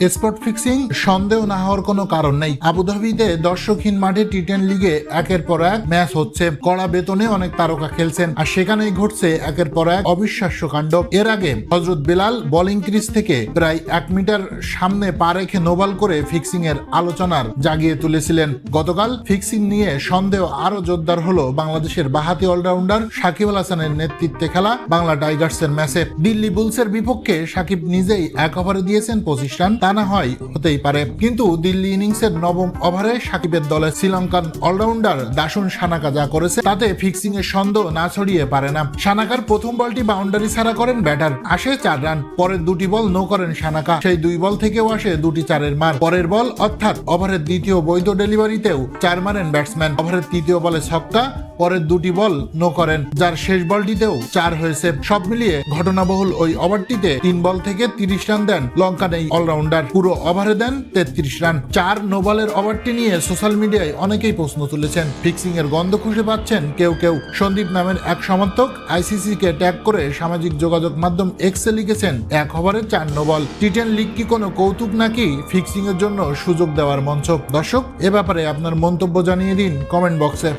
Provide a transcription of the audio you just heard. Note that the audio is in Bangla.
স্পট ফিক্সিং সন্দেহ না হওয়ার কোনো কারণ নেই। আবুধাবিতে দর্শকহীন মাঠে টি টেন লিগে একের পর এক ম্যাচ হচ্ছে। কড়া বেতনে অনেক তারকা খেলছেন। আর সেখানেই ঘটছে একের পর এক অবিশ্বাস্য কাণ্ড। এর আগে হজরত বেলাল বোলিং ক্রিজ থেকে প্রায় এক মিটার সামনে পা রেখে নোবাল করে ফিক্সিং এর আলোচনার জাগিয়ে তুলেছিলেন। গতকাল ফিক্সিং নিয়ে সন্দেহ আরও জোরদার হলো বাংলাদেশের বাহাতি অলরাউন্ডার সাকিব আল হাসানের নেতৃত্বে খেলা বাংলা টাইগার্সের ম্যাচে। দিল্লি বুলসের বিপক্ষে সাকিব নিজেই এক ওভারে দিয়েছেন পঁচিশ রান। তা না হয়, হতেই পারে। কিন্তু দিল্লি ইনিংসের নবম ওভারে সাকিবের দলে শ্রীলঙ্কান অলরাউন্ডার দাসুন সানাকা যা করেছে, তাতে ফিক্সিং এর সন্দেহ না ছড়িয়ে পারে না। সানাকার প্রথম বলটি বাউন্ডারি ছাড়া করেন ব্যাটার, আসে চার রান। পরের দুটি বল নো করেন সানাকা। সেই দুই বল থেকেও আসে দুটি চারের মার। পরের বল অর্থাৎ ওভারের দ্বিতীয় বৈধ ডেলিভারিতেও চার মারেন ব্যাটসম্যান। ওভারের তৃতীয় বলে ছক্কা পরের দুটি বল নো করেন। যার শেষ বলটিতেও চার হয়েছে। সব মিলিয়ে ঘটনাবহুল ওই ওভারটিতে তিন বল থেকে তিরিশ রান দেন লঙ্কান এই অলরাউন্ডার। পুরো ওভারে দেন তেত্রিশ রান। চার নো বলের ওভারটি নিয়ে সোশ্যাল মিডিয়ায় অনেকেই প্রশ্ন তুলেছেন। ফিক্সিং এর গন্ধ খুঁজে পাচ্ছেন কেউ কেউ। সন্দীপ নামের এক সমর্থক আইসিসি কে ট্যাগ করে সামাজিক যোগাযোগ মাধ্যম এক্সে লিখেছেন, এক ওভারে চার no ball. T ten league কি কোনো কৌতুক নাকি ফিক্সিং এর জন্য সুযোগ দেওয়ার মঞ্চ দর্শক, এ ব্যাপারে আপনার মন্তব্য জানিয়ে দিন কমেন্ট বক্সে।